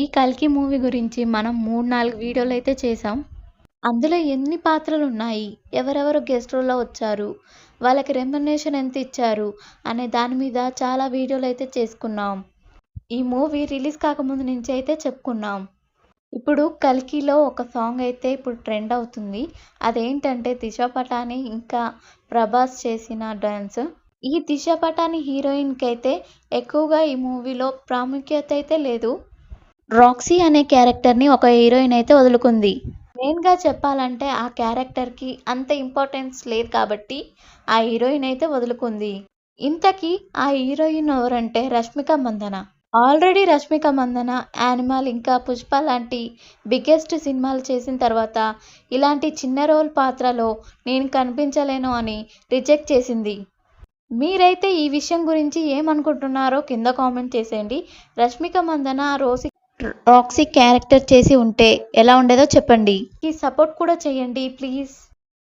ఈ కల్కి మూవీ గురించి మనం మూడు నాలుగు వీడియోలు అయితే చేసాం అందులో ఎన్ని పాత్రలు ఉన్నాయి? ఎవరెవరు గెస్ట్ రోల్లో వచ్చారు? వాళ్ళకి రెమ్యునేషన్ ఎంత ఇచ్చారు? అనే దాని మీద చాలా వీడియోలు అయితే చేసుకున్నాం. ఈ మూవీ రిలీజ్ కాకముందు నుంచి అయితే చెప్పుకున్నాం. ఇప్పుడు కల్కిలో ఒక సాంగ్ అయితే ఇప్పుడు ట్రెండ్ అవుతుంది. అదేంటంటే దిశ పటాని ఇంకా ప్రభాస్ చేసిన డ్యాన్స్. ఈ దిశ పటాని హీరోయిన్కి అయితే ఎక్కువగా ఈ మూవీలో ప్రాముఖ్యత అయితే లేదు. రాక్సీ అనే క్యారెక్టర్ని ఒక హీరోయిన్ అయితే వదులుకుంది. మెయిన్గా చెప్పాలంటే ఆ క్యారెక్టర్కి అంత ఇంపార్టెన్స్ లేదు కాబట్టి ఆ హీరోయిన్ అయితే వదులుకుంది. ఇంతకీ ఆ హీరోయిన్ ఎవరంటే రష్మిక మందన. ఆల్రెడీ రష్మిక మందన యానిమల్ ఇంకా పుష్ప లాంటి బిగ్గెస్ట్ సినిమాలు చేసిన తర్వాత ఇలాంటి చిన్న రోల్ పాత్రలో నేను కనిపించలేను అని రిజెక్ట్ చేసింది. మీరైతే ఈ విషయం గురించి ఏమనుకుంటున్నారో కింద కామెంట్ చేసేయండి. Rashmika Mandanna Rosie Roxy character చేసి ఉంటే ఎలా ఉండేదో చెప్పండి. ఈ సపోర్ట్ కూడా చేయండి ప్లీజ్